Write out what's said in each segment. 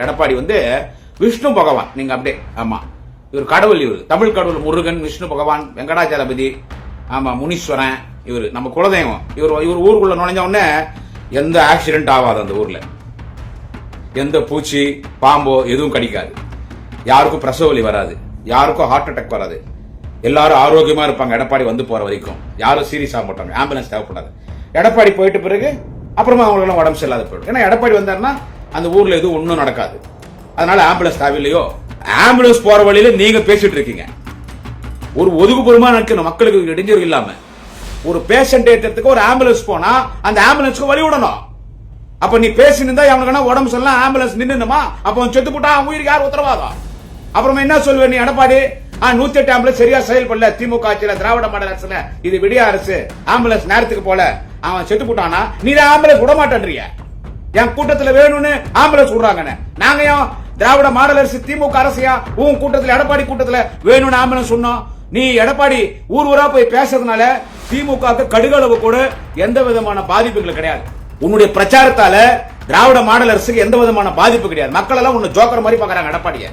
எடப்பாடி வந்து விஷ்ணு பகவான். நீங்க அப்படியே ஆமா. இவர் கடவுள் இவர். தமிழ் கடவுள் முருகன் விஷ்ணு பகவான் வெங்கடாச்சலபதி ஆமா முனீஸ்வரன் இவர். நம்ம குலதெய்வம். இவர் இவர் ஊருக்குள்ள நுழைஞ்ச உடனே எந்த ஆக்சிடென்ட் ஆகாது அந்த ஊர்ல. எந்த பூச்சி பாம்போ எதுவும் கடிக்காது. யாருக்கும் பிரசவ வலி வராது. யாருக்கும் ஹார்ட் அட்டாக் வராது. எல்லாரும் ஆரோக்கியமா இருப்பாங்க. எடப்பாடி வந்து போற வரைக்கும். யாரும் சீரியஸ் ஆக மாட்டாங்க. ஆம்புலன்ஸ் தேவைப்படாது. எடப்பாடி போயிட்ட பிறகு அப்புறமா அவங்களுக்கு உடம்பு சரியில்லாத போயிடும். ஏன்னா எடப்பாடி வந்தாருன்னா அந்த ஊர்ல எதுவும் ஒன்றும் நடக்காது. அதனால ஆம்புலன்ஸ் தேவையில்லையோ ஆம்புலன்ஸ் போற வழியில நீங்க பேசிட்டு இருக்கீங்க. ஒரு ஒதுக்குப்புறமா நடக்கணும் மக்களுக்கு இடைஞ்சல் இல்லாம. ஒரு பேஷண்ட் ஏற்றத்துக்கு ஒரு ஆம்புலன்ஸ் போனா அந்த ஆம்புலன்ஸ்க்கு வழி விடணும். அப்ப நீ பேசினிருந்தா நின்றா அவனுக்கு உடம்பு சொல்லலாம் ஆம்புலன்ஸ் நின்னுமா அப்ப அவன் செத்து போட்டா அவன் உயிருக்கு யார் உத்தரவாதம் அப்புறமா என்ன சொல்லுவ நீ எடப்பாடி ஆ நூத்தி எட்டு ஆம்புலன்ஸ் சரியா செயல்படல திமுக ஆட்சியில திராவிட மாடல் அரசுல. இது விடிய அரசு. ஆம்புலன்ஸ் நேரத்துக்கு போல. அவன் செத்து போட்டானா? நீ ஆம்புலன்ஸ் விட மாட்டேன்றிய என் கூட்டத்துல வேணும்னு ஆம்புலன்ஸ் விடுறாங்கன்னு நாங்க ஏன் திராவிட மாடல் அரசு திமுக அரசியா? உன் கூட்டத்துல எடப்பாடி கூட்டத்துல வேணும்னு ஆம்புலன்ஸ் சொன்னோம். நீ எடப்பாடி ஊர் ஊரா போய் பேசுறதுனால திமுக கடுகளவு கூட. எந்த விதமான பாதிப்புகள் கிடையாது. உன்னுடைய பிரச்சாரத்தால திராவிட மாடல் அரசுக்கு எந்த விதமான பாதிப்பு கிடையாது. மக்கள் எல்லாம் உன்னை ஜோக்கர் மாதிரி பாக்குறாங்க எடப்பாடிய.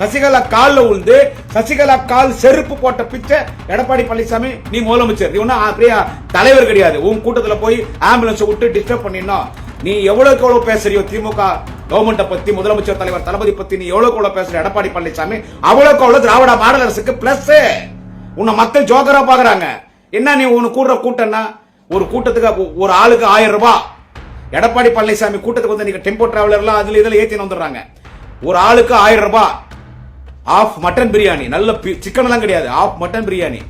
சசிகலா கால்ல உழுந்து சசிகலா கால் செருப்பு போட்ட பிச்சை எடப்பாடி பழனிசாமி நீ முதலமைச்சர். இவனா அப்படியே தலைவர் கிடையாது. உன் கூட்டத்துல போய் ஆம்புலன்ஸ் விட்டு டிஸ்டர்ப் பண்ணிடணும். நீ எவ்வளவுக்கு எவ்வளவு பேசுறியோ திமுக கவர்மெண்ட்டை பத்தி முதலமைச்சர் தலைவர் தளபதி பத்தி நீ எவ்வளவுக்கு எவ்வளவு பேசுற? எடப்பாடி பழனிசாமி அவ்வளவுக்கு அவ்வளவு திராவிட மாடல் அரசுக்கு பிளஸ் உன்னை மக்கள் ஜோக்கரா பாக்குறாங்க. என்ன நீ உனக்கு கூடுற கூட்டம்னா? ஒரு கூட்டத்துக்கு ஒரு ஆளுக்கு ஆயிரம் ரூபாய். எடப்பாடி பழனிசாமி கூட்டத்துக்கு வந்து நீங்க டெம்போ டிராவலர்லாம் அதுல இதுல ஏத்தி வந்துடுறாங்க. ஒரு ஆளுக்கு ஆயிரம் ரூபாய். ஆஃப் மட்டன் பிரியாணி நல்ல சிக்கன் எல்லாம் கிடையாது. Half mutton biryani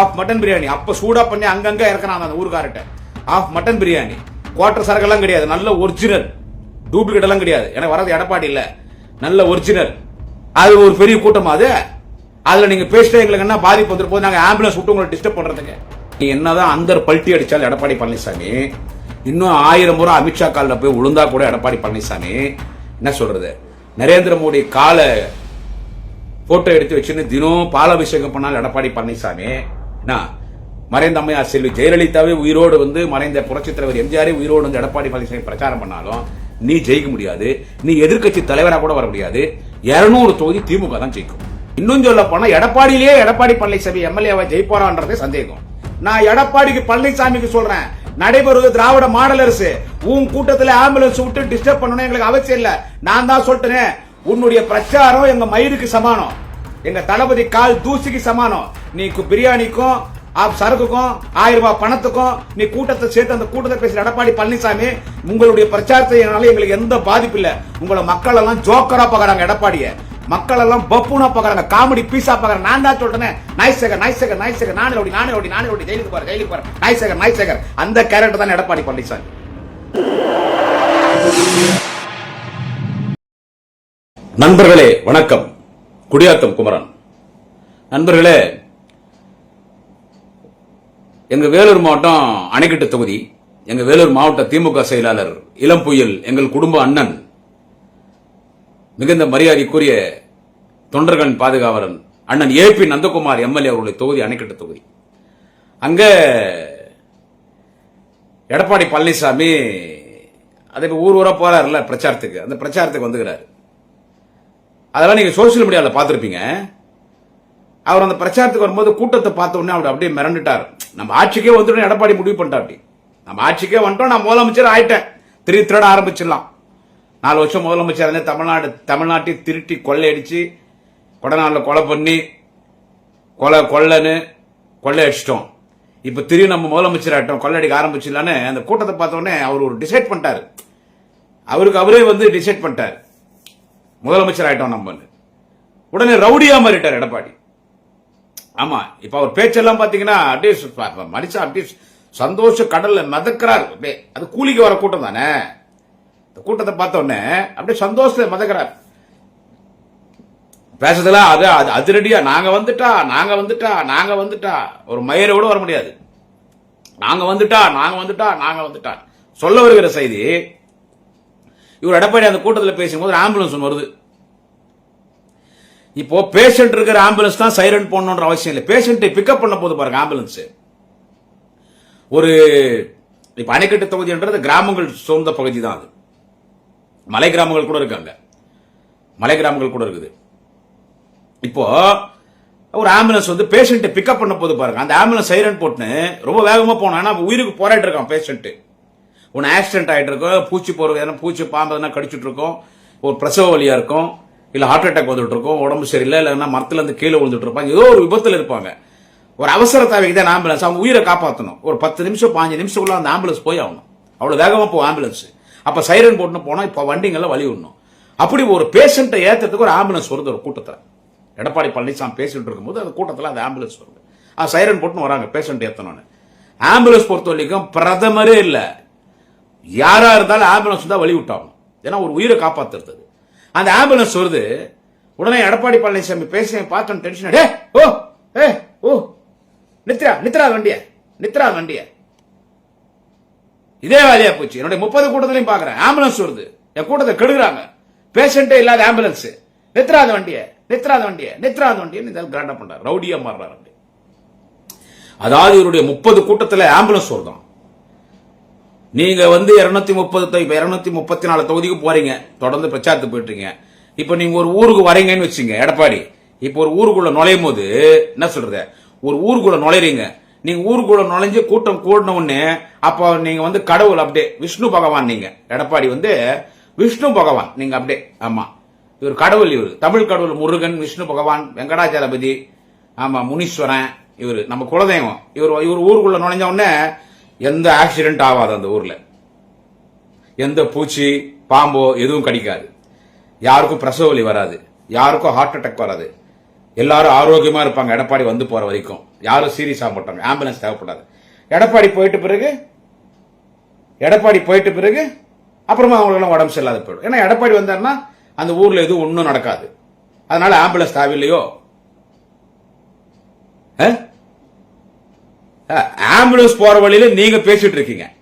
half mutton biryani அப்ப சூடா பண்ணி அங்கங்க இறக்குறாங்க அந்த ஊருக்காரட்ட ஆஃப் மட்டன் பிரியாணி குவார்டர் சரக்கெல்லாம் கிடையாது. நல்ல ஒரிஜினல் டூப்ளிகேட் எல்லாம் கிடையாது. எனக்கு வரது எடப்பாடி இல்லை. நல்ல ஒரிஜினல் அது ஒரு பெரிய கூட்டம் அது. அதில் நீங்கள் பேசிட்டு எங்களுக்கு என்ன பாதிப்பு வந்துட்டு போது ஆம்புலன்ஸ் விட்டு உங்களை டிஸ்டர்ப் பண்றதுக்கு. நீ என்னதான் அந்தர் பல்ட்டி அடித்தாலும் எடப்பாடி பழனிசாமி இன்னும் ஆயிரம் முறை அமித்ஷா காலில் போய் விழுந்தா கூட எடப்பாடி பழனிசாமி என்ன சொல்கிறது நரேந்திர மோடி காலை ஃபோட்டோ எடுத்து வச்சுன்னு தினம் பாலாபிஷேகம் பண்ணாலும் எடப்பாடி பழனிசாமி என்ன? மறைந்த அம்மையார் செல்வி ஜெயலலிதாவே உயிரோடு வந்து மறைந்த புரட்சித் தலைவர் எம்ஜிஆரே உயிரோடு வந்து எடப்பாடி பழனிசாமி பிரச்சாரம் பண்ணாலும் நீ ஜெயிக்க முடியாது. நீ எதிர்க்கட்சி தலைவராக கூட வர முடியாது. இருநூறு தொகுதி திமுக தான் ஜெயிக்கும். இன்னும் சொல்ல போனா எடப்பாடியிலேயே எடப்பாடி பழனிசாமி எம்எல்ஏவை ஜெயிப்பாரான்றதே சந்தேகம். நான் எடப்பாடிக்கு பழனிசாமிக்கு சொல்றேன். நடைபெறுவது திராவிட மாடல் அரசு. உன் கூட்டத்தில் ஆம்புலன்ஸ் விட்டு டிஸ்டர்ப் பண்ணணும் எங்களுக்கு அவசியம் இல்ல. நான் தான் சொல்லிட்டேன் உன்னுடைய பிரச்சாரம் எங்க மயிருக்கு சமானம். எங்க தளபதி கால் தூசிக்கு சமானம். நீ பிரியாணிக்கும் சரக்குக்கும் ஆயிரம் ரூபாய் பணத்துக்கும் நீ கூட்டத்தை சேர்த்து அந்த கூட்டத்தை பேசுற எடப்பாடி பழனிசாமி உங்களுடைய பிரச்சாரத்தினால எங்களுக்கு எந்த பாதிப்பு இல்ல. உங்களை மக்கள் எல்லாம் ஜோக்கரா பாக்குறாங்க எடப்பாடிய. மக்கள் எல்லாம் பப்புனா பாக்குறாங்க காமெடி பீஸா பாக்குறாங்க நான் தான் சொல்றேன். நாய்சேகர் நாய்சேகர் நாய்சேகர். நானே ஓடி நானே ஓடி நானே ஓடி. ஜெயிலுக்கு போற ஜெயிலுக்கு போற நாய்சேகர் நாய்சேகர். அந்த கேரக்டர் தான் எடப்பாடி பழனிசாமி. நண்பர்களே வணக்கம். குடியாத்தம் குமரன். நண்பர்களே எங்க வேலூர் மாவட்டம் அணைக்கட்டு தொகுதி எங்க வேலூர் மாவட்ட திமுக செயலாளர் இளம் புயல் எங்கள் குடும்ப அண்ணன் மிகுந்த மரியாதைக்குரிய தொண்டர்களின் பாதுகாவலன் அண்ணன் ஏ பி நந்தகுமார் எம்எல்ஏ அவருடைய தொகுதி அணைக்கட்டு தொகுதி. அங்க எடப்பாடி பழனிசாமி அதை ஊர் ஊரா போறாருல்ல பிரச்சாரத்துக்கு அந்த பிரச்சாரத்துக்கு வந்துக்கிறாரு. அதெல்லாம் நீங்க சோசியல் மீடியாவில் பார்த்துருப்பீங்க. அவர் அந்த பிரச்சாரத்துக்கு வரும்போது கூட்டத்தை பார்த்த உடனே அவர் அப்படியே மிரண்டுட்டார். நம்ம ஆட்சிக்கே வந்துடும் எடப்பாடி முடிவு பண்ணிட்டா அப்படி. நம்ம ஆட்சிக்கே வந்துட்டோம் நான் முதலமைச்சர் ஆயிட்டேன். திரு திருட ஆரம்பிச்சிடலாம். நாலு வருஷம் முதலமைச்சர் இருந்தேன் தமிழ்நாடு தமிழ்நாட்டை திருட்டி கொள்ளையடிச்சு கொடநாளில் கொலை பண்ணி கொலை கொள்ளன்னு கொள்ளையடிச்சிட்டோம். இப்போ திரும்பி நம்ம முதலமைச்சர் ஆகிட்டோம் கொள்ளடிக்க ஆரம்பிச்சிடலான்னு அந்த கூட்டத்தை பார்த்தோன்னே அவர் ஒரு டிசைட் பண்ணிட்டாரு. அவருக்கு அவரே வந்து டிசைட் பண்ணிட்டார். முதலமைச்சர் ஆகிட்டோம் நம்ம உடனே ரவுடியாக மாறிட்டார் எடப்பாடி. ஆமா இப்ப அவர் பேச்செல்லாம் பாத்தீங்கன்னா அப்படியே மனுஷன் அப்படியே சந்தோஷ கடல்ல மிதக்கிறார். அப்படியே அது கூலிக்கு வர கூட்டம் தானே? இந்த கூட்டத்தை பார்த்த உடனே அப்படியே சந்தோஷத்துல மிதக்கிறார். பேசுறதுலாம் அது அது அதிரடியா நாங்க வந்துட்டா நாங்க வந்துட்டா நாங்க வந்துட்டா. ஒரு மயிரை கூட வர முடியாது. நாங்க வந்துட்டா நாங்க வந்துட்டா நாங்க வந்துட்டா. சொல்ல வருகிற செய்தி இவர் எடப்பாடி அந்த கூட்டத்தில் பேசும்போது ஆம்புலன்ஸ் ஒன்று வருது. இப்போ பேஷண்ட் இருக்கிற ஆம்புலன்ஸ் தான் சைரன் போடணுன்ற அவசியம் இல்லை. பேஷண்ட்டை பிக்கப் பண்ண போது பாருங்க ஆம்புலன்ஸ் ஒரு இப்ப அணைக்கட்டு தொகுதின்றது கிராமங்கள் சூழ்ந்த பகுதி தான் அது. மலை கிராமங்கள் கூட இருக்காங்க. மலை கிராமங்கள் கூட இருக்குது. இப்போ ஒரு ஆம்புலன்ஸ் வந்து பேஷண்ட்டை பிக்கப் பண்ண போது பாருங்க. அந்த ஆம்புலன்ஸ் சைரன் போட்டுன்னு ரொம்ப வேகமாக போனோம் ஏன்னா உயிருக்கு போராட்டு இருக்கான் பேஷண்ட்டு ஒன்று ஆக்சிடென்ட் ஆகிட்டு இருக்கும் பூச்சி போகிறது எதனா பூச்சி பாம்பு எதனா கடிச்சிட்டு இருக்கும் ஒரு பிரசவ வழியாக இருக்கும். இல்லை ஹார்ட் அட்டாக் வந்துட்டு இருக்கும் உடம்பு சரியில்லை இல்லைன்னா மரத்துலேருந்து கீழே விழுந்துட்டு இருப்பாங்க ஏதோ ஒரு விபத்தில் இருப்பாங்க. ஒரு அவசர தேவைக்கு தான் ஆம்புலன்ஸ் அவங்க உயிரை காப்பாற்றணும் ஒரு பத்து நிமிஷம் பாஞ்சு நிமிஷத்துக்குள்ள அந்த ஆம்புலன்ஸ் போய் ஆகணும். அவ்வளோ வேகமாக போகும் ஆம்புலன்ஸ் அப்போ சைரன் போட்டுன்னு போனால் இப்போ வண்டிங்கெல்லாம் வழி விடணும். அப்படி ஒரு பேஷண்ட்டை ஏற்றுறதுக்கு ஒரு ஆம்புலன்ஸ் வருது ஒரு கூட்டத்தில். எடப்பாடி பழனிசாமி பேசிட்டு இருக்கும்போது அந்த கூட்டத்தில் அந்த ஆம்புலன்ஸ் வருது. ஆ சைரன் போட்டுன்னு வராங்க பேஷண்ட் ஏற்றணும்னு ஆம்புலன்ஸ் பொறுத்த வரைக்கும் பிரதமரே இல்லை. யாராக இருந்தாலும் ஆம்புலன்ஸ் தான் வழி விட்டாகணும். ஏன்னா ஒரு உயிரை காப்பாற்றுறது அந்த ஆம்புலன்ஸ் வருது. உடனே எடப்பாடி பழனிசாமி பேச பார்த்தோம் டென்ஷன் டே ஓ ஏ ஓ. நித்ரா நித்ரா வண்டிய? நித்ரா வண்டிய? இதே வேலையா போச்சு. என்னுடைய முப்பது கூட்டத்திலையும் பாக்குறேன் ஆம்புலன்ஸ் வருது. என் கூட்டத்தை கெடுக்குறாங்க. பேஷண்டே இல்லாத ஆம்புலன்ஸ் நித்ராத வண்டிய? நித்ராத வண்டிய? நித்ராத வண்டிய கிராண்டா பண்றாரு ரவுடியா மாறுறாரு அதாவது இவருடைய முப்பது கூட்டத்தில் ஆம்புலன்ஸ் வருதான். நீங்க வந்து இருநூத்தி முப்பது இருநூத்தி முப்பத்தி நாலு தொகுதிக்கு போறீங்க. தொடர்ந்து பிரச்சாரத்துக்கு போயிட்டு இருக்கீங்க இப்ப நீங்க ஒரு ஊருக்கு வரீங்கன்னு வச்சுங்க எடப்பாடி. இப்ப ஒரு ஊருக்குள்ள நுழையும் போது என்ன சொல்றது? ஒரு ஊருக்குள்ள நுழைறீங்க நீங்க ஊருக்குள்ள நுழைஞ்சு கூட்டம் கூடின உடனே அப்போ நீங்க வந்து கடவுள் அப்படியே விஷ்ணு பகவான் நீங்க. எடப்பாடி வந்து விஷ்ணு பகவான். நீங்க அப்படியே ஆமா. இவர் கடவுள் இவர். தமிழ் கடவுள் முருகன் விஷ்ணு பகவான் வெங்கடாச்சலபதி ஆமா முனீஸ்வரன் இவர். நம்ம குலதெய்வம். இவர் இவர் ஊருக்குள்ள நுழைஞ்ச உடனே எந்த ஆக்சிடென்ட் ஆகாது அந்த ஊரில். எந்த பூச்சி பாம்போ எதுவும் கடிக்காது. யாருக்கும் பிரசவ வலி வராது. யாருக்கும் ஹார்ட் அட்டாக் வராது. எல்லாரும் ஆரோக்கியமாக இருப்பாங்க. எடப்பாடி வந்து போகிற வரைக்கும். யாரும் சீரியஸ் ஆக மாட்டாங்க. ஆம்புலன்ஸ் தேவைப்படாது. எடப்பாடி போயிட்டு பிறகு எடப்பாடி போயிட்டு பிறகு அப்புறமா அவங்களுக்கெல்லாம் உடம்பு சரியில்லாத போயிடும். ஏன்னா எடப்பாடி வந்தாருன்னா அந்த ஊரில் எதுவும் ஒன்றும் நடக்காது. அதனால ஆம்புலன்ஸ் தேவையில்லையோ? ஆ? ஆம்புலன்ஸ் போற வழியில நீங்க பேசிட்டு இருக்கீங்க.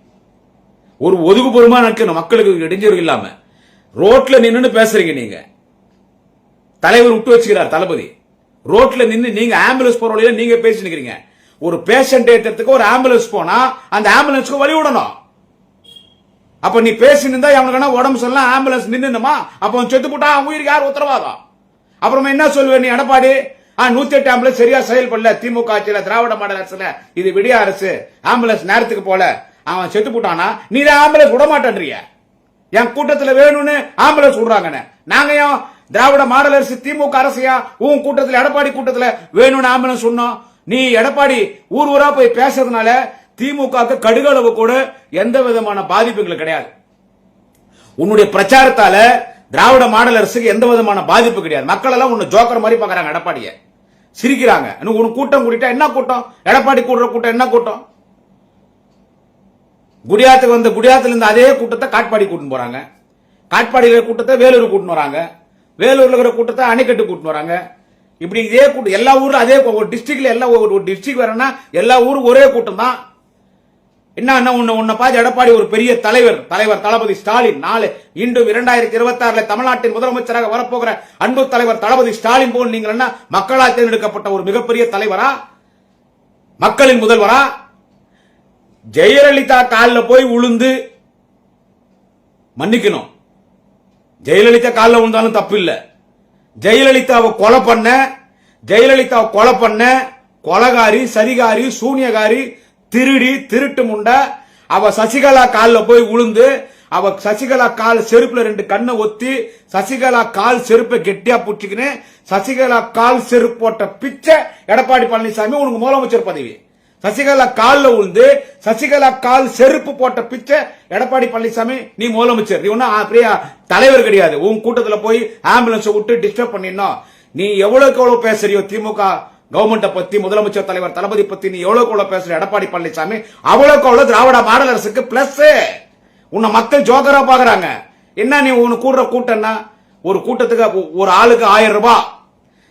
ஒரு ஒதுக்குப்புறமா நிற்கணும் மக்களுக்கு இடைஞ்சல் இல்லாம. ரோட்ல நின்னு பேசுறீங்க நீங்க. தலைவர் விட்டு வச்சுக்கிறார் தளபதி. ரோட்ல நின்று நீங்க ஆம்புலன்ஸ் போற வழியில நீங்க பேசி நிக்கிறீங்க. ஒரு பேஷண்ட் ஏற்றத்துக்கு ஒரு ஆம்புலன்ஸ் போனா அந்த ஆம்புலன்ஸ்க்கு வழி விடணும். அப்ப நீ பேசினிருந்தா நின்றா அவனுக்கு உடம்பு சொல்லலாம் ஆம்புலன்ஸ் நின்னுமா அப்ப செத்து போட்டா உயிருக்கு யார் உத்தரவாதம்? அப்புறமா என்ன சொல்லுவேன் நீ எடப்பாடி? நூத்தி எட்டு ஆம்புலன்ஸ் சரியா செயல்படல. திமுக ஆட்சியில திராவிட மாடல் அரசுல. இது விடிய அரசு. ஆம்புலன்ஸ் நேரத்துக்கு போல. அவன் செத்து போட்டானா? நீ தான் ஆம்புலன்ஸ் விட மாட்டேன்றிய என் கூட்டத்துல வேணும்னு ஆம்புலன்ஸ் விடுறாங்கன்னு. நாங்க ஏன் திராவிட மாடல் அரசு திமுக அரசியா? உன் கூட்டத்தில் எடப்பாடி கூட்டத்தில் வேணும்னு ஆம்புலன்ஸ் சொன்னோம். நீ எடப்பாடி ஊர் ஊரா போய் பேசுறதுனால திமுக கடுகளவு கூட எந்த விதமான பாதிப்புகள் கிடையாது. உன்னுடைய பிரச்சாரத்தால திராவிட மாடல் அரசுக்கு எந்த விதமான பாதிப்பு கிடையாது. மக்கள் எல்லாம் உன்னை ஜோக்கர் மாதிரி பாக்குறாங்க எடப்பாடியை. சிரிக்கிறாங்க. இன்னும் ஒரு கூட்டம் கூட்டிட்டா என்ன கூட்டம்? எடப்பாடி கூடுற கூட்டம் என்ன கூட்டம்? குடியாத்துக்கு வந்த குடியாத்துல இருந்து அதே கூட்டத்தை காட்பாடி கூட்டின்னு போறாங்க. காட்பாடியில் இருக்கிற கூட்டத்தை வேலூர் கூட்டின்னு வராங்க. வேலூர்ல இருக்கிற கூட்டத்தை அணைக்கட்டு கூட்டின்னு வராங்க. இப்படி இதே கூட்டம் எல்லா ஊரும் அதே ஒரு டிஸ்ட்ரிக்ட்ல எல்லா ஒரு டிஸ்ட்ரிக்ட் வரேன்னா எல்லா ஊரும் ஒரே கூட்டம் தான். என்ன என்ன உன்னை உன்னை பார்த்து எடப்பாடி ஒரு பெரிய தலைவர் தலைவர் தளபதி ஸ்டாலின். நாலு இன்றும் இரண்டாயிரத்தி இருபத்தி ஆறுல தமிழ்நாட்டின் முதலமைச்சராக வரப்போகிற அன்பு தலைவர் தளபதி ஸ்டாலின் போல் நீங்கள் என்ன மக்களால் தேர்ந்தெடுக்கப்பட்ட ஒரு மிகப்பெரிய தலைவரா? மக்களின் முதல்வரா? ஜெயலலிதா காலில் போய் உளுந்து மன்னிக்கணும். ஜெயலலிதா காலில் விழுந்தாலும் தப்பு இல்லை ஜெயலலிதாவை கொலை பண்ண ஜெயலலிதாவை கொலை பண்ண கொலகாரி சரிகாரி சூனியகாரி திருடி திருட்டு முண்டை அவ சசிகலா காலில் போய் உளுந்து அவ சசிகலா கால் செருப்புல ரெண்டு கண்ணை ஒத்தி சசிகலா கால் செருப்பை கெட்டியா பிடிச்சிக்கின்னு சசிகலா கால் செருப்பு போட்ட பிச்சை எடப்பாடி பழனிசாமி உனக்கு முதலமைச்சர் பதவி. சசிகலா காலில் உழுந்து சசிகலா கால் செருப்பு போட்ட பிச்சை எடப்பாடி பழனிசாமி நீ முதலமைச்சர். நீ ஒன்னும் அப்படியா? தலைவர் கிடையாது. உன் கூட்டத்தில் போய் ஆம்புலன்ஸை விட்டு டிஸ்டர்ப் பண்ணிடணும். நீ எவ்வளவுக்கு எவ்வளவு பேசுறியோ திமுக கவர்மெண்ட்டை பத்தி முதலமைச்சர் தலைவர் தளபதி பத்தி நீ எவ்வளவுக்கு எவ்வளவு பேசுற? எடப்பாடி பழனிசாமி அவ்வளவுக்கு அவ்வளவு திராவிட மாடல் அரசுக்கு பிளஸ் உன்னை மக்கள் ஜோக்கரா பாக்குறாங்க. என்ன நீ உனக்கு கூடுற கூட்டம்னா ஒரு கூட்டத்துக்கு ஒரு ஆளுக்கு ஆயிரம் ரூபாய்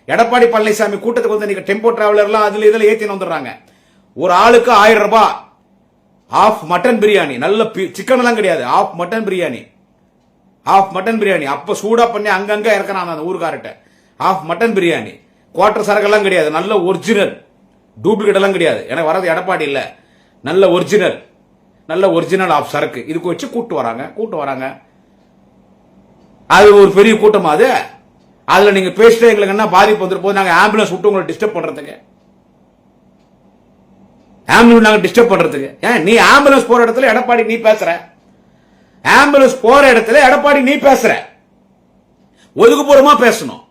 எடப்பாடி பழனிசாமி கூட்டத்துக்கு வந்து நீங்க டெம்போ டிராவலர்லாம் அதுல இதுல ஏத்தி வந்துடுறாங்க. ஒரு ஆளுக்கு ஆயிரம் ரூபாய் ஆஃப் மட்டன் பிரியாணி நல்ல சிக்கன் எல்லாம் கிடையாது. Half mutton biryani half mutton biryani அப்ப சூடா பண்ணி அங்கங்க இருக்கிறான் அந்த ஊருக்காரட்ட ஆஃப் மட்டன் பிரியாணி குவார்டர் சரக்கெல்லாம் கிடையாது. நல்ல ஒரிஜினல் டூப்ளிகேட் எல்லாம் கிடையாது. எனக்கு வரது எடப்பாடி இல்லை. நல்ல ஒரிஜினல் நல்ல ஒரிஜினல் ஆஃப் சரக்கு. இதுக்கு வச்சு கூட்டு வராங்க. கூட்டு வராங்க. அது ஒரு பெரிய கூட்டமாக அது. அதில் நீங்கள் பேசிட்டு எங்களுக்கு என்ன பாதிப்பு வந்துட்டு போது நாங்கள் ஆம்புலன்ஸ் விட்டு உங்களை டிஸ்டர்ப் பண்றதுக்கு. ஆம்புலன்ஸ் நாங்கள் டிஸ்டர்ப் பண்ணுறதுக்கு ஏன்? நீ ஆம்புலன்ஸ் போகிற இடத்துல எடப்பாடி நீ பேசுகிற ஆம்புலன்ஸ் போகிற இடத்துல எடப்பாடி நீ பேசுகிற ஒதுக்குப்புறமா பேசணும்.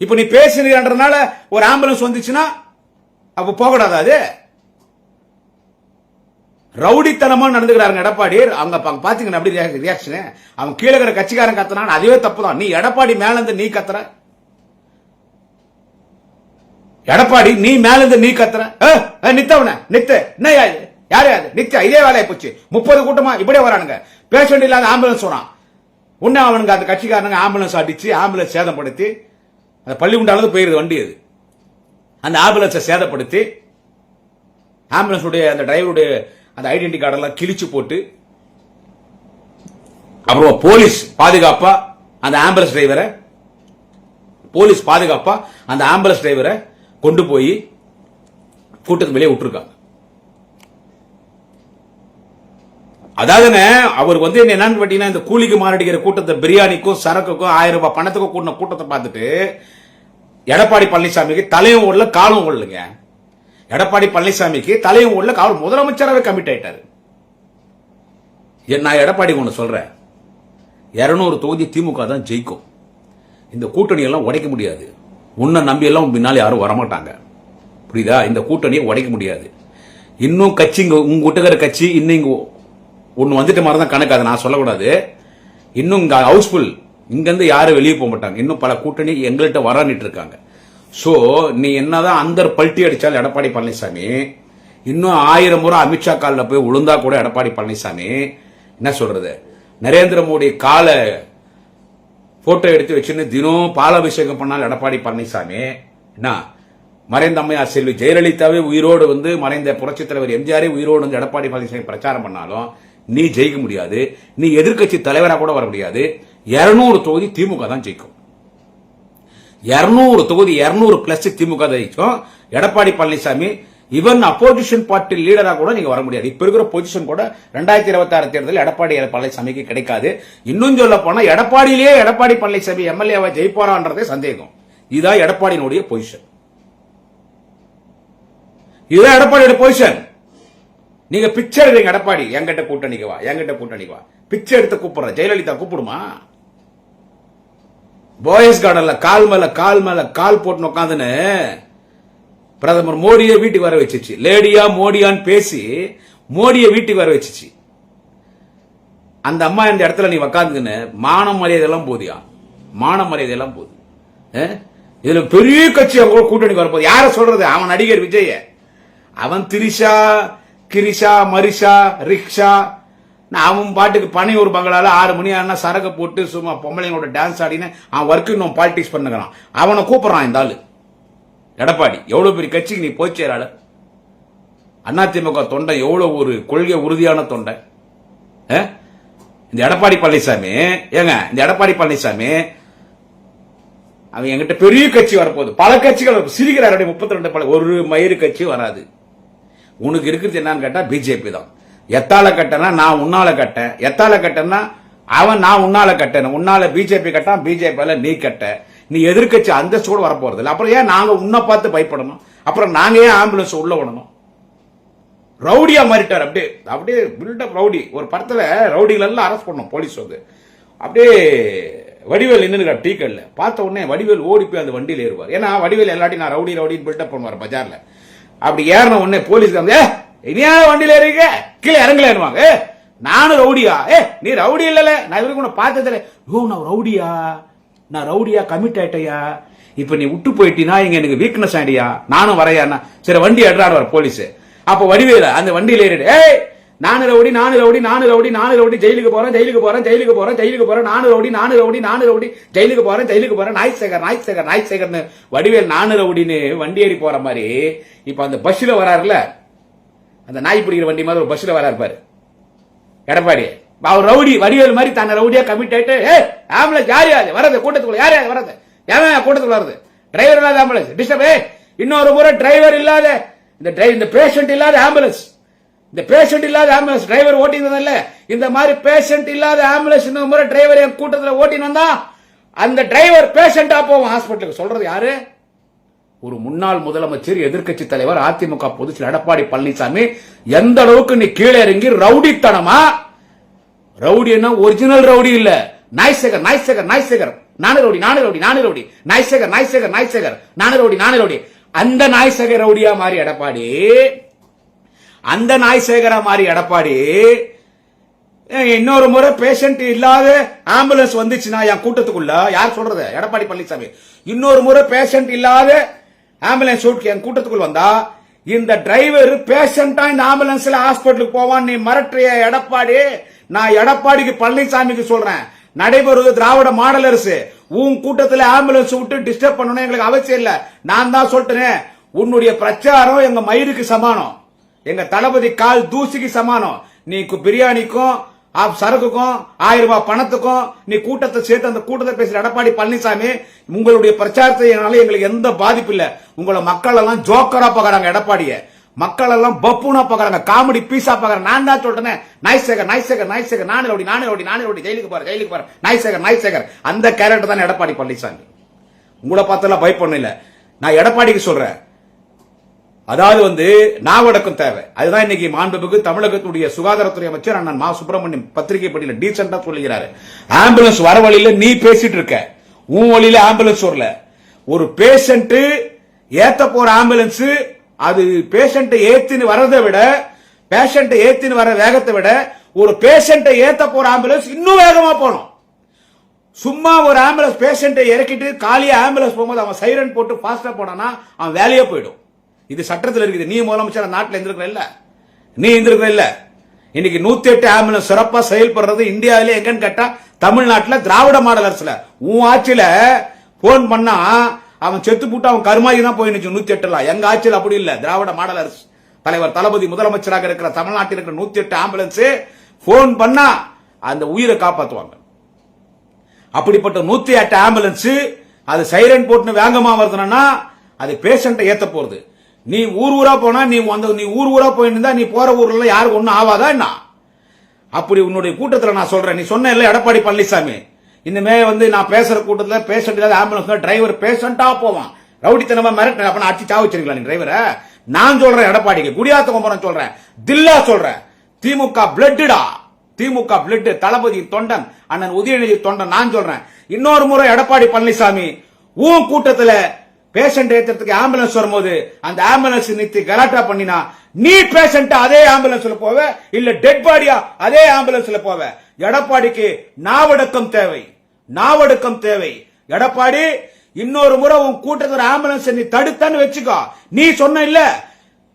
இப்ப நீ பேசுறீன்றனால ஒரு ஆம்புலன்ஸ் வந்துச்சுன்னா அப்ப போகக்கூடாது அது? ரவுடித்தனமா நடந்துக்கிறாருங்க எடப்பாடி அவங்க பா- பாத்தீங்கன்னா அப்படி ரியாக்ஷன் அவன் கீழே இருக்கிற கட்சிக்காரன் கத்துனான் அதுவே தப்பு தான் நீ எடப்பாடி மேலேருந்து நீ கத்துற. எடப்பாடி நீ மேலேருந்து நீ கத்துற. நித்தவன நித்து. என்ன யாரு யாரு அது இதே வேலையை போச்சு. முப்பது கூட்டமா இப்படியே வரானுங்க. பேஷண்ட் இல்லாத ஆம்புலன்ஸ் வரான் உன்ன அவனுங்க அந்த கட்சிக்காரனுங்க ஆம்புலன்ஸ் அடிச்சு ஆம்புலன்ஸ் சேதப்படுத்தி அந்த பள்ளி உண்டானது போயிருது வண்டி அது. அந்த ஆம்புலன்ஸை சேதப்படுத்தி ஆம்புலன்ஸுடைய அந்த டிரைவருடைய அந்த ஐடென்டி கார்டெல்லாம் கிழிச்சு போட்டு அப்புறம் போலீஸ் பாதுகாப்பா அந்த ஆம்புலன்ஸ் டிரைவரை போலீஸ் பாதுகாப்பா அந்த ஆம்புலன்ஸ் டிரைவரை கொண்டு போய் கூட்டத்து வெளியே விட்டுருக்காங்க. அதாவதுங்க அவர் வந்து என்னன்னு பார்த்தீங்கன்னா இந்த கூலிக்கு மாரடிக்கிற கூட்டத்தை பிரியாணிக்கும் சரக்குக்கும் ஆயிரம் ரூபாய் பணத்துக்கும் கூட்டின கூட்டத்தை பார்த்துட்டு எடப்பாடி பழனிசாமிக்கு தலையும் ஓடல காலும் ஓடலுங்க. எடப்பாடி பழனிசாமிக்கு தலையும் ஓடல அவர் முதலமைச்சராகவே கமிட் ஆயிட்டாரு. ஏன் நான் எடப்பாடி ஒன்று சொல்றேன் இரநூறு தொகுதி திமுக தான் ஜெயிக்கும். இந்த கூட்டணி எல்லாம் உடைக்க முடியாது. உன்னை நம்பியெல்லாம் பின்னால் யாரும் வரமாட்டாங்க. புரியுதா? இந்த கூட்டணியை உடைக்க முடியாது. இன்னும் கட்சி இங்கே உங்க விட்டுக்கிற கட்சி இன்னும் இங்கே ஒன்று வந்துட்டு மாதிரி தான் கணக்கு. அதை நான் சொல்லக்கூடாது. இன்னும் இங்கே ஹவுஸ்ஃபுல் இங்கேருந்து யாரும் வெளியே போக மாட்டாங்க. இன்னும் பல கூட்டணி எங்கள்கிட்ட வரானிட்டு இருக்காங்க ஸோ நீ என்னதான் அந்த பல்ட்டி அடித்தாலும் எடப்பாடி பழனிசாமி இன்னும் ஆயிரம் முறை அமித்ஷா காலில் போய் விழுந்தா கூட எடப்பாடி பழனிசாமி என்ன சொல்றது? நரேந்திர மோடி காலை போட்டோ எடுத்து வச்சுன்னு தினம் பாலாபிஷேகம் பண்ணால் எடப்பாடி பழனிசாமி என்ன? மறைந்த அம்மையார் செல்வி ஜெயலலிதாவே உயிரோடு வந்து மறைந்த புரட்சித் தலைவர் எம்ஜிஆரே உயிரோடு வந்து எடப்பாடி பழனிசாமி பிரச்சாரம் பண்ணாலும் நீ ஜெயிக்க முடியாது. நீ எதிர்க்கட்சி தலைவராக கூட வர முடியாது. இருநூறு தொகுதி திமுக தான் ஜெயிக்கும். இருநூறு தொகுதி இருநூறு பிளஸ் திமுக ஜெயிக்கும். Edappadi Palaniswami even opposition party லீடரா கூட நீங்க வர முடியாது. இப்ப இருக்கிற பொசிஷன் கூட ரெண்டாயிரத்தி இருபத்தி ஆறு தேர்தலில் எடப்பாடி பழனிசாமிக்கு கிடைக்காது. இன்னும் சொல்ல போனா எடப்பாடியிலேயே எடப்பாடி பழனிசாமி எம்எல்ஏவா ஜெயிப்பாரான்றதே சந்தேகம். இதுதான் எடப்பாடியினுடைய பொசிஷன் இதுதான் எடப்பாடியோட பொசிஷன் நீங்க பிச்சை எடுங்க எடப்பாடி. என்கிட்ட கூட்டணிக்கு வா என்கிட்ட கூட்டணிக்கு வா. பிச்சை எடுத்து கூப்பிடுற ஜெயலலிதா கூப்பிடுமா? போயஸ் கார்டன்ல கால் மேல கால் மேல கால் போட்டு உட்காந்துன்னு பிரதமர் மோடியை வீட்டுக்கு வர வச்சிச்சு. லேடியா மோடியான்னு பேசி மோடியை வீட்டுக்கு வர வச்சிச்சு. அந்த அம்மா இந்த இடத்துல நீ உக்காந்துன்னு மான மரியாதையெல்லாம் போதியா? மான மரியாதையெல்லாம் போகுது இதுல பெரிய கட்சி அவங்க கூட்டணி வரப்போகுது. யார சொல்றது? அவன் நடிகர் விஜய அவன் திரிஷா கிரிஷா மரிஷா ரிக்ஷா நான் அவன் பாட்டுக்கு பனை ஒரு பங்களால ஆறு மணி ஆனா சரக்கு போட்டு சும்மா பொம்பளைங்களோட டான்ஸ் ஆடின்னு. அவன் ஒர்க்கு இன்னும் பாலிடிக்ஸ் பண்ணுகிறான். அவனை கூப்பிடுறான் இந்த ஆளு. எடப்பாடி எவ்வளவு பெரிய கட்சிக்கு நீ போய் அதிமுக தொண்டை எவ்வளவு ஒரு கொள்கை உறுதியான தொண்டை? இந்த எடப்பாடி பழனிசாமி ஏங்க இந்த எடப்பாடி பழனிசாமி அவன் என்கிட்ட பெரிய கட்சி வரப்போகுது. பல கட்சிகள் வரும். முப்பத்தி ரெண்டு பல ஒரு மயிறு கட்சி வராது. உனக்கு இருக்கிறது என்னன்னு கேட்டா பிஜேபி தான். எத்தால கட்டனா நான் உன்னால கட்டேன். எத்தால கட்டனா அவன் நான் உன்னால கட்டணும் உன்னால பிஜேபி கட்டான் பிஜேபியில நீ கட்ட. நீ எதிர்க்கட்சி அந்த சூடு வரப்போறது இல்லை அப்புறம் ஏன் நாங்க உன்னை பார்த்து பயப்படணும்? அப்புறம் நாங்க ஏன் ஆம்புலன்ஸ் உள்ள விடணும் ரவுடியா மாறிட்டார். அப்படியே அப்படியே பில்டப் ரவுடி. ஒரு படத்துல ரவுடிகள் எல்லாம் அரெஸ்ட் பண்ணோம் போலீஸ் வந்து. அப்படியே வடிவேல் நின்று டீ கல்ல பார்த்த உடனே வடிவேல் ஓடி போய் அந்த வண்டியில் ஏறுவார். ஏன்னா வடிவேல் எல்லாத்தையும் நான் ரவுடி ரவுடின்னு பில்டப் பண்ணுவார் பஜார்ல. அப்படி ஏறின உடனே போலீஸ் வந்து இனியா வண்டியில இருக்க கீழே இறங்கலன்னுவாங்க. நானும் ரவுடியா? ஏ நீ ரவுடி இல்லல நான் இவருக்கு உன்னை பார்த்ததில்ல ஓ நான் ரவுடியா? நான் ரவுடியா? கமிட் ஆயிட்டையா? இப்ப நீ விட்டு போயிட்டினா இங்க எனக்கு வீக்னஸ் ஆயிடியா? நானும் வரையாண்ணா சரி வண்டி எடுறாரு போலீஸ். அப்ப வடிவேல அந்த வண்டியில ஏறிடு. ஏய் நானு ரவுடி நானு ரவுடி நானு ரவுடி நானு ரவுடி ஜெயிலுக்கு போறேன் ஜெயிலுக்கு போறேன் ஜெயிலுக்கு போறேன் ஜெயிலுக்கு போறேன் நானு ரவுடி நானு ரவுடி நானு ரவுடி ஜெயிலுக்கு போறேன் ஜெயிலுக்கு போறேன் நாய் சேகர் நாய் சேகர் நாய் சேகர்னு வடிவேல் நானு ரவுடின்னு வண்டி ஏறி போற மாதிரி இப்ப அந்த பஸ்ல வராருல அந்த நாய் பிடிக்கிற வண்டி மாதிரி ஒரு பஸ்ஸில் வர இருப்பார் எடப்பாடி அவர் ரவுடி வடிவேல் மாதிரி தன்னை ரவுடியா கமிட் ஆயிட்டு ஏ ஆம்புலன்ஸ் யார் யாரு வரது கூட்டத்துக்குள்ள யார் யார் வரது ஏன் கூட்டத்துக்குள்ள வருது டிரைவர் இல்லாத ஆம்புலன்ஸ் டிஸ்டர்ப் இன்னொரு முறை டிரைவர் இல்லாத இந்த டிரை இந்த பேஷண்ட் இல்லாத ஆம்புலன்ஸ் இந்த பேஷண்ட் இல்லாத ஆம்புலன்ஸ் டிரைவர் ஓட்டினது இல்ல இந்த மாதிரி பேஷண்ட் இல்லாத ஆம்புலன்ஸ் இன்னொரு முறை டிரைவர் என் கூட்டத்தில் ஓட்டினு வந்தா அந்த டிரைவர் பேஷண்டா போவோம் ஹாஸ்பிட்டலுக்கு சொல்றது யாரு? ஒரு முன்னாள் முதலமைச்சர் எதிர்க்கட்சி தலைவர் அதிமுக பொதுச் எடப்பாடி பழனிசாமி எந்த அளவுக்கு நீ கீழே இறங்கி ரவுடித்தனமா? ரவுடி என்ன? ஒரிஜினல் ரவுடி இல்ல. நாய்சேகர் நாய்சேகர் நாய்சேகர். நானு ரவுடி நானு ரவுடி நானு ரவுடி. நாய்சேகர் நாய்சேகர் நாய்சேகர். நானு ரவுடி நானு ரவுடி. அந்த நாய்சேகர் ரவுடியா மாறி எடப்பாடி? அந்த நாய்சேகரா மாறி எடப்பாடி? இன்னொரு முறை பேஷண்ட் இல்லாத ஆம்புலன்ஸ் வந்துச்சுன்னா என் கூட்டத்துக்குள்ள யார் சொல்றது? எடப்பாடி பழனிசாமி. இன்னொரு முறை பேஷண்ட் இல்லாத ஆம்புலன்ஸ் ஓட்டி என் கூட்டத்துக்குள் வந்தா இந்த டிரைவர் பேஷண்டா இந்த ஆம்புலன்ஸ்ல ஹாஸ்பிட்டலுக்கு போவான் நீ மிரட்டுறிய எடப்பாடி. நான் எடப்பாடிக்கு பழனிசாமிக்கு சொல்றேன். நடைபெறுவது திராவிட மாடல் அரசு. உன் கூட்டத்துல ஆம்புலன்ஸ் விட்டு டிஸ்டர்ப் பண்ணணும் எங்களுக்கு அவசியம் இல்ல. நான் தான் சொல்லிட்டேன். உன்னுடைய பிரச்சாரம் எங்க மயிருக்கு சமானம். எங்க தளபதி கால் தூசிக்கு சமானம். நீ பிரியாணிக்கும் சரக்குக்கும் ஆயிரம் ரூபாய் பணத்துக்கும் நீ கூட்டத்தை சேர்த்து அந்த கூட்டத்தை பேசுற எடப்பாடி பழனிசாமி உங்களுடைய பிரச்சாரத்தினால எங்களுக்கு எந்த பாதிப்பு இல்ல. உங்களை மக்கள் எல்லாம் ஜோக்கரா பாக்குறாங்க எடப்பாடிய. மக்கள் எல்லாம் பப்புனா பாக்குறாங்க. காமெடி பீஸா பாக்குறாங்க. நான் தான் சொல்றேன். நாய்சேகர் நாய்சேகர் நாய்சேகர். நானே ஓடி நானே ஓடி நானே ஓடி. ஜெயிலுக்கு போற ஜெயிலுக்கு போற நாய்சேகர் நாய்சேகர். அந்த கேரக்டர் தான் எடப்பாடி பழனிசாமி. உங்களை பார்த்தெல்லாம் பயப்படணும் இல்ல. நான் எடப்பாடிக்கு சொல்றேன். அதாவது வந்து நாவடக்கம் தேவை. அதுதான் இன்னைக்கு மாண்புமிகு தமிழகத்துடைய சுகாதாரத்துறை அமைச்சர் அண்ணன் மா. சுப்பிரமணியம் பத்திரிகை பட்டியல டீசெண்டா சொல்லுகிறாரு ஆம்புலன்ஸ் வர வழியில நீ பேசிட்டு இருக்க. உன் வழியில ஆம்புலன்ஸ் வரல. ஒரு பேஷண்ட் ஏத்த போற ஆம்புலன்ஸ் அது பேஷண்ட்டை ஏத்தின்னு வரதை விட பேஷண்ட்டை ஏத்தின்னு வர வேகத்தை விட ஒரு பேஷண்ட்டை ஏத்த போற ஆம்புலன்ஸ் இன்னும் வேகமா போகணும். சும்மா ஒரு ஆம்புலன்ஸ் பேஷண்ட்டை இறக்கிட்டு காலியா ஆம்புலன்ஸ் போகும்போது அவன் சைரன் போட்டு ஃபாஸ்டா போனானா அவன் வேலையே போயிடும். இது சட்டத்தில் இருக்குது. நீ முதலமைச்சர் நாட்டில் எந்திருக்கிற இல்ல? நீ எந்திருக்கிற இல்ல? இன்னைக்கு நூத்தி எட்டு ஆம்புலன்ஸ் சிறப்பா செயல்படுறது இந்தியாவிலே எங்கன்னு கேட்டா தமிழ்நாட்டில் திராவிட மாடல் அரசுல. உன் ஆட்சியில போன் பண்ணா அவன் செத்து போட்டு அவன் கருமாகி தான் போயிடுச்சு நூத்தி எட்டுல எங்க ஆட்சியில் அப்படி இல்ல. திராவிட மாடல் அரசு. தலைவர் தளபதி முதலமைச்சராக இருக்கிற தமிழ்நாட்டில் இருக்கிற நூத்தி எட்டு ஆம்புலன்ஸ் போன் பண்ணா அந்த உயிரை காப்பாத்துவாங்க. அப்படிப்பட்ட நூத்தி எட்டு ஆம்புலன்ஸ் அது சைரன் போட்டுன்னு வேகமா வருதுன்னா அது பேஷண்ட்டை ஏத்த போறது. நீ ஊர் ஊரா போனா நீ அந்த நீ ஊர் ஊரா போயிருந்தா நீ போற ஊர்ல யாருக்கு ஒன்றும் ஆவாதா என்ன? அப்படி உன்னுடைய கூட்டத்தில் நான் சொல்றேன். நீ சொன்ன இல்லை எடப்பாடி பழனிசாமி. இனிமே வந்து நான் பேசுற கூட்டத்தில் பேஷண்ட் இல்லாத ஆம்புலன்ஸ் டிரைவர் பேஷண்டா போவான். ரவுடித்தனமா மிரட்ட அப்ப நான் அடிச்சு சா வச்சிருக்கலாம் நீ டிரைவரை நான் சொல்றேன் எடப்பாடிக்கு. குடியாத்த கும்பரம் சொல்றேன். தில்லா சொல்றேன். திமுக பிளட்டுடா திமுக பிளட் தளபதி தொண்டன் அண்ணன் உதயநிதி தொண்டன் நான் சொல்றேன். இன்னொரு முறை எடப்பாடி பழனிசாமி உன் கூட்டத்தில் பேஷண்ட் ஏத்துறதுக்கு ஆம்புலன்ஸ் வரும்போது அந்த ஆம்புலன்ஸ் நிறுத்தி கலாட்டா பண்ணினா நீ பேஷண்ட் அதே ஆம்புலன்ஸ்ல போவ? இல்ல டெட் பாடியா அதே ஆம்புலன்ஸ்ல போவ? எடப்பாடிக்கு நாவடக்கம் தேவை. நாவடக்கம் தேவை. எடப்பாடி இன்னொரு முறை உன் கூட்டத்தில் ஆம்புலன்ஸ் நீ தடுத்தான்னு வச்சுக்கோ. நீ சொன்ன இல்ல.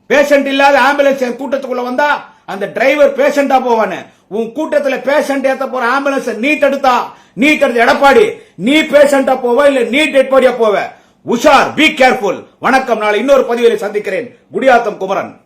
பேஷண்ட் இல்லாத ஆம்புலன்ஸ் என் கூட்டத்துக்குள்ள வந்தா அந்த டிரைவர் பேஷண்டா போவானு. உன் கூட்டத்துல பேஷண்ட் ஏத்த போற ஆம்புலன்ஸ் நீ தடுத்தா. நீ தடுத்த எடப்பாடி நீ பேஷண்டா போவ இல்ல நீ டெட் பாடியா போவ? உஷார் பி கேர்ஃபுல் வணக்கம் நாளை இன்னொரு பதிவில் சந்திக்கிறேன். குடியாத்தம் குமரன்.